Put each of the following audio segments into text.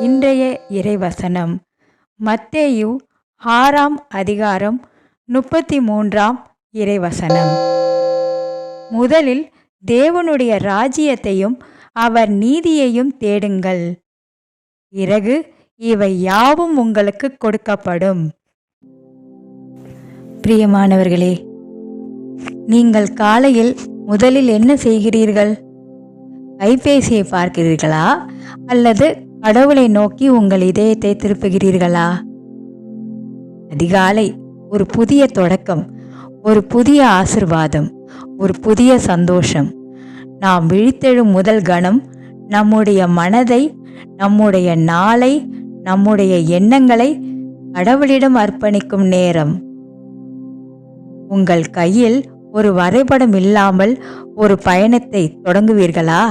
இன்றைய இறைவசனம். மத்தேயு ஆறாம் அதிகாரம் முப்பத்தி மூன்றாம் இறைவசனம். முதலில் தேவனுடைய ராஜ்யத்தையும் அவர் நீதியையும் தேடுங்கள். பிறகு இவை யாவும் உங்களுக்கு கொடுக்கப்படும். பிரியமானவர்களே நீங்கள் காலையில் முதலில் என்ன செய்கிறீர்கள்? கைபேசியை பார்க்கிறீர்களா? அல்லது கடவுளை நோக்கி உங்கள் இதயத்தை திருப்புகிறீர்களா? அதிகாலை ஒரு புதிய தொடக்கம் ஒரு புதிய ஆசிர்வாதம் ஒரு புதிய சந்தோஷம். நாம் விழித்தெழும் முதல் கணம் நம்முடைய மனதை நம்முடைய நாளை நம்முடைய எண்ணங்களை கடவுளிடம் அர்ப்பணிக்கும் நேரம். உங்கள் கையில் ஒரு வரைபடம் இல்லாமல் ஒரு பயணத்தை தொடங்குவீர்களா?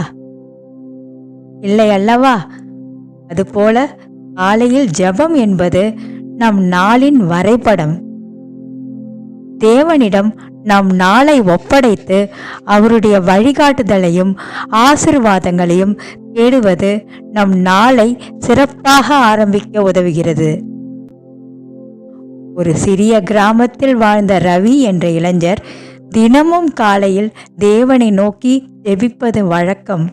இல்லை அல்லவா அதுபோல காலையில் ஜெபம் என்பது நம் நாளின் வரைபடம். தேவனிடம் நம் நாளை ஒப்படைத்து அவருடைய வழிகாட்டுதலையும் ஆசிர்வாதங்களையும் தேடுவது நம் நாளை சிறப்பாக ஆரம்பிக்க உதவுகிறது. ஒரு சிறிய கிராமத்தில் வாழ்ந்த ரவி என்ற இளைஞர் தினமும் காலையில் தேவனை நோக்கி ஜெபிப்பது வழக்கம்.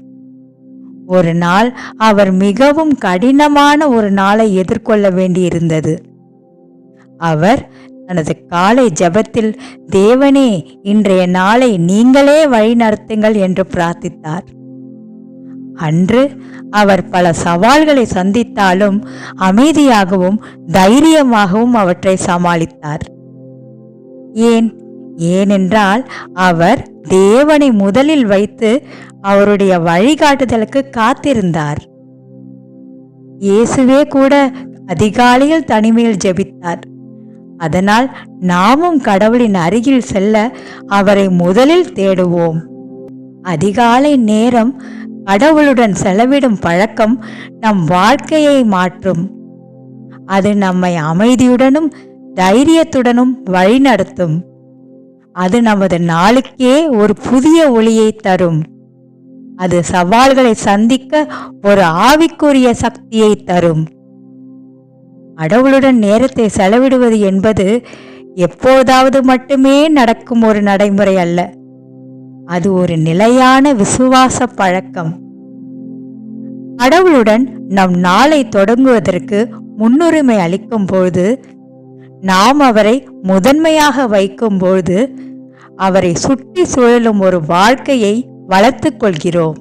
ஒரு நாள் அவர் மிகவும் கடினமான ஒரு நாளை எதிர்கொள்ள வேண்டியிருந்தது. அவர் தனது காலை ஜெபத்தில் தேவனே இன்றைய நாளை நீங்களே வழிநடத்துங்கள் என்று பிரார்த்தித்தார். அன்று அவர் பல சவால்களை சந்தித்தாலும் அமைதியாகவும் தைரியமாகவும் அவற்றை சமாளித்தார். ஏன்? ஏனென்றால் அவர் தேவனை முதலில் வைத்து அவருடைய வழிகாட்டுதலுக்கு காத்திருந்தார். இயேசுவே கூட அதிகாலையில் தனிமையில் ஜெபித்தார். அதனால் நாமும் கடவுளின் அருகில் செல்ல அவரை முதலில் தேடுவோம். அதிகாலை நேரம் கடவுளுடன் செலவிடும் பழக்கம் நம் வாழ்க்கையை மாற்றும். அது நம்மை அமைதியுடனும் தைரியத்துடனும் வழிநடத்தும். அது நமது நாளுக்கே ஒரு புதிய ஒளியை தரும். அது சவால்களை சந்திக்க ஒரு ஆவிக்குரிய சக்தியை தரும். கடவுளுடன் நேரத்தை செலவிடுவது என்பது எப்போதாவது மட்டுமே நடக்கும் ஒரு நடைமுறை அல்ல. அது ஒரு நிலையான விசுவாச பழக்கம். கடவுளுடன் நம் நாளை தொடங்குவதற்கு முன்னுரிமை அளிக்கும் பொழுது நாம் அவரை முதன்மையாக வைக்கும்போது அவரை சுற்றி சுழலும் ஒரு வாழ்க்கையை வளர்த்துக் கொள்கிறோம்.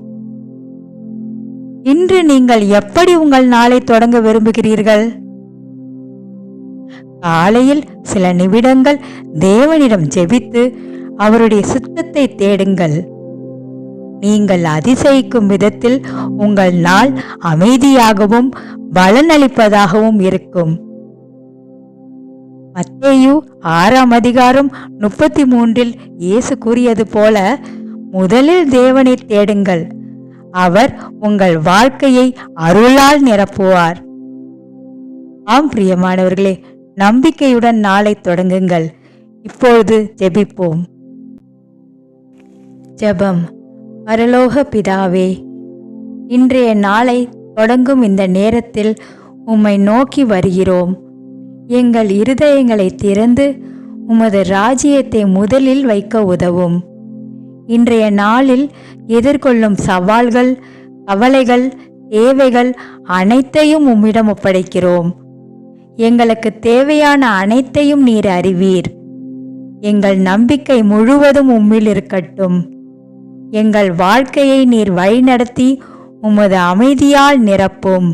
இன்று நீங்கள் எப்படி உங்கள் நாளை தொடங்க விரும்புகிறீர்கள்? காலையில் சில நிமிடங்கள் தேவனிடம் ஜெபித்து அவருடைய சித்தத்தை தேடுங்கள். நீங்கள் அதிசயிக்கும் விதத்தில் உங்கள் நாள் அமைதியாகவும் பலனளிப்பதாகவும் இருக்கும். மத்தேயு ஆறாம் அதிகாரம் முப்பத்தி மூன்றில் இயேசு கூறியது போல முதலில் தேவனை தேடுங்கள். அவர் உங்கள் வாழ்க்கையை அருளால் நிரப்புவார். ஆம் பிரியமானவர்களே நம்பிக்கையுடன் நாளை தொடங்குங்கள். இப்பொழுது ஜெபிப்போம். ஜெபம். பரலோக பிதாவே இன்றைய நாளை தொடங்கும் இந்த நேரத்தில் உம்மை நோக்கி வருகிறோம். எங்கள் இருதயங்களை திறந்து உமது ராஜ்யத்தை முதலில் வைக்க உதவும். இன்றைய நாளில் எதிர்கொள்ளும் சவால்கள் கவலைகள் தேவைகள் அனைத்தையும் உம்மிடம் ஒப்படைக்கிறோம். எங்களுக்கு தேவையான அனைத்தையும் நீர் அறிவீர். எங்கள் நம்பிக்கை முழுவதும் உம்மில் இருக்கட்டும். எங்கள் வாழ்க்கையை நீர் வழிநடத்தி உமது அமைதியால் நிரப்பும்.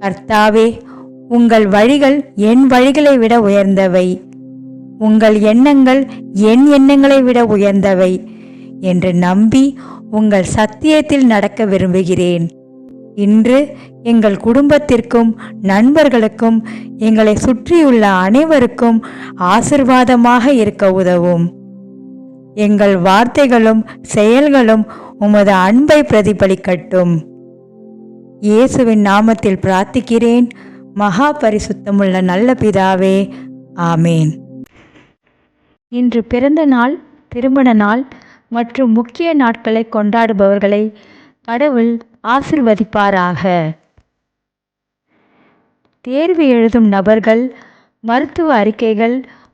கர்த்தாவே உங்கள் வழிகள் என் வழிகளை விட உயர்ந்தவை. உங்கள் எண்ணங்கள் என் எண்ணங்களை விட உயர்ந்தவை என்று நம்பி உங்கள் சத்தியத்தில் நடக்க விரும்புகிறேன். இன்று எங்கள் குடும்பத்திற்கும் நண்பர்களுக்கும் எங்களை சுற்றியுள்ள அனைவருக்கும் ஆசிர்வாதமாக இருக்க உதவும். எங்கள் வார்த்தைகளும் செயல்களும் உமது அன்பை பிரதிபலிக்கட்டும். இயேசுவின் நாமத்தில் பிரார்த்திக்கிறேன். மகா பரிசுத்தமுள்ள நல்ல பிதாவே ஆமேன். இன்று பிறந்த நாள் திருமண நாள் மற்றும் முக்கிய நாட்களை கொண்டாடுபவர்களை கடவுள் ஆசிர்வதிப்பாராக. தேர்வு எழுதும் நபர்கள் மருத்துவ அறிக்கைகள்